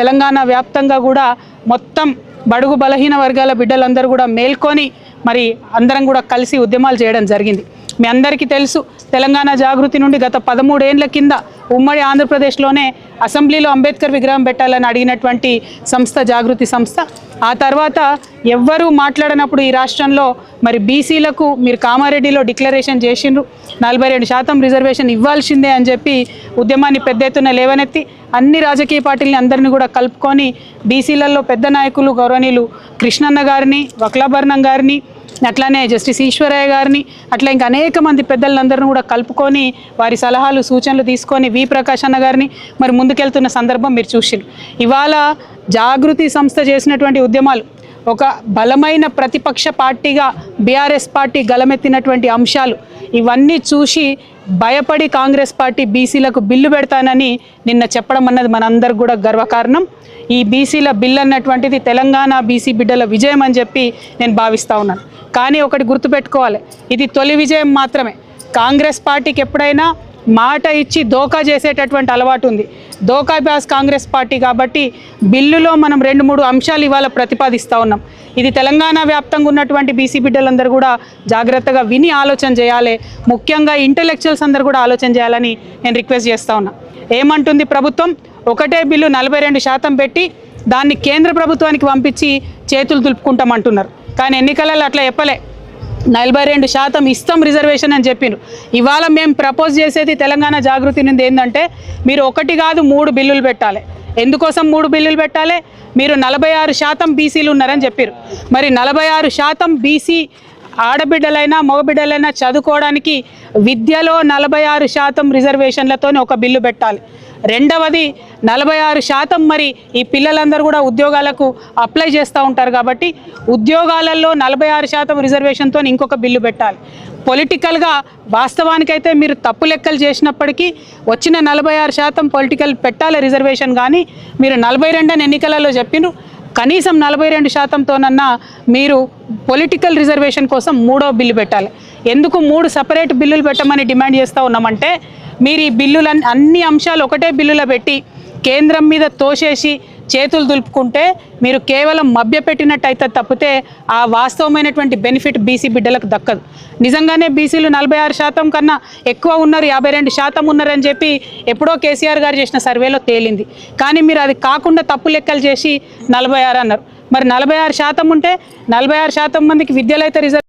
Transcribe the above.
తెలంగాణ వ్యాప్తంగా కూడా మొత్తం బడుగు బలహీన వర్గాల బిడ్డలందరూ కూడా మేల్కొని మరి అందరం కూడా కలిసి ఉద్యమాలు చేయడం జరిగింది. మీ అందరికీ తెలుసు తెలంగాణ జాగృతి నుండి గత పదమూడేండ్ల కింద ఉమ్మడి ఆంధ్రప్రదేశ్లోనే అసెంబ్లీలో అంబేద్కర్ విగ్రహం పెట్టాలని అడిగినటువంటి సంస్థ జాగృతి సంస్థ. ఆ తర్వాత ఎవ్వరూ మాట్లాడనప్పుడు ఈ రాష్ట్రంలో మరి బీసీలకు మీరు కామారెడ్డిలో డిక్లరేషన్ చేసిండ్రు. నలభై రెండు శాతం రిజర్వేషన్ ఇవ్వాల్సిందే అని చెప్పి ఉద్యమాన్ని పెద్ద ఎత్తున లేవనెత్తి అన్ని రాజకీయ పార్టీలని అందరినీ కూడా కలుపుకొని బీసీలలో పెద్ద నాయకులు గౌరవనీయులు కృష్ణన్న గారిని వక్లాభరణం గారిని అట్లానే జస్టిస్ ఈశ్వరయ్య గారిని అట్లా ఇంకా అనేక మంది పెద్దలందరిని కూడా కలుపుకొని వారి సలహాలు సూచనలు తీసుకొని వి ప్రకాష్ అన్న గారిని మరి ముందుకెళ్తున్న సందర్భం మీరు చూసిండ్రు. ఇవాళ జాగృతి సంస్థ చేసినటువంటి ఉద్యమాలు ఒక బలమైన ప్రతిపక్ష పార్టీగా బీఆర్ఎస్ పార్టీ గలమెత్తినటువంటి అంశాలు ఇవన్నీ చూసి భయపడి కాంగ్రెస్ పార్టీ బీసీలకు బిల్లు పెడతానని నిన్న చెప్పడం అన్నది మనందరికి కూడా గర్వకారణం. ఈ బీసీల బిల్ అన్నటువంటిది తెలంగాణ బీసీ బిడ్డల విజయం అని చెప్పి నేను భావిస్తా ఉన్నాను. కానీ ఒకటి గుర్తుపెట్టుకోవాలి. ఇది తొలి విజయం మాత్రమే. కాంగ్రెస్ పార్టీకి ఎప్పుడైనా మాట ఇచ్చి దోకా చేసేటటువంటి అలవాటు ఉంది. దోకాబ్యాస్ కాంగ్రెస్ పార్టీ కాబట్టి బిల్లులో మనం రెండు మూడు అంశాలు ఇవాళ ప్రతిపాదిస్తూ ఉన్నాం. ఇది తెలంగాణ వ్యాప్తంగా ఉన్నటువంటి బీసీ బిడ్డలందరూ కూడా జాగ్రత్తగా విని ఆలోచన చేయాలి. ముఖ్యంగా ఇంటలెక్చువల్స్ అందరూ కూడా ఆలోచన చేయాలని నేను రిక్వెస్ట్ చేస్తూ ఉన్నా. ఏమంటుంది ప్రభుత్వం? ఒకటే బిల్లు నలభై రెండు శాతం పెట్టి దాన్ని కేంద్ర ప్రభుత్వానికి పంపించి చేతులు దులుపుకుంటామంటున్నారు. కానీ ఎన్నికలలో అట్లా చెప్పలే. నలభై రెండు శాతం ఇస్తాం రిజర్వేషన్ అని చెప్పిండ్రు ఇవాళ మేము ప్రపోజ్ చేసేది తెలంగాణ జాగృతి నుండి ఏంటంటే మీరు ఒకటి కాదు మూడు బిల్లులు పెట్టాలి. ఎందుకోసం మూడు బిల్లులు పెట్టాలి? మీరు నలభై ఆరు శాతం బీసీలు ఉన్నారని చెప్పారు. మరి నలభై ఆరు శాతం బీసీ ఆడబిడ్డలైనా మగబిడ్డలైనా చదువుకోవడానికి విద్యలో నలభై ఆరు శాతం రిజర్వేషన్లతోనే ఒక బిల్లు పెట్టాలి. రెండవది నలభై ఆరు శాతం మరి ఈ పిల్లలందరూ కూడా ఉద్యోగాలకు అప్లై చేస్తూ ఉంటారు కాబట్టి ఉద్యోగాలలో నలభై ఆరు శాతం రిజర్వేషన్తో ఇంకొక బిల్లు పెట్టాలి. పొలిటికల్గా వాస్తవానికైతే మీరు తప్పు లెక్కలు చేసినప్పటికీ వచ్చిన నలభై ఆరు శాతం పొలిటికల్ పెట్టాలి రిజర్వేషన్ కానీ మీరు నలభై రెండని ఎన్నికలలో చెప్పిను కనీసం నలభై రెండు శాతంతోనన్నా మీరు పొలిటికల్ రిజర్వేషన్ కోసం మూడో బిల్లు పెట్టాలి. ఎందుకు మూడు సపరేట్ బిల్లులు పెట్టమని డిమాండ్ చేస్తూ ఉన్నామంటే మీరు ఈ బిల్లులన్నీ అన్ని అంశాలు ఒకటే బిల్లులో పెట్టి కేంద్రం మీద తోసేసి చేతులు దులుపుకుంటే మీరు కేవలం మభ్యపెట్టినట్టయితే తప్పితే ఆ వాస్తవమైనటువంటి బెనిఫిట్ బీసీ బిడ్డలకు దక్కదు. నిజంగానే బీసీలు నలభై ఆరు శాతం కన్నా ఎక్కువ ఉన్నారు యాభై రెండు శాతం ఉన్నారని చెప్పి ఎప్పుడో కేసీఆర్ గారు చేసిన సర్వేలో తేలింది. కానీ మీరు అది కాకుండా తప్పు లెక్కలు చేసి నలభై ఆరు అన్నారు. మరి నలభై ఆరు శాతం ఉంటే నలభై ఆరు శాతం మందికి విద్యలో అయితే రిజర్వ్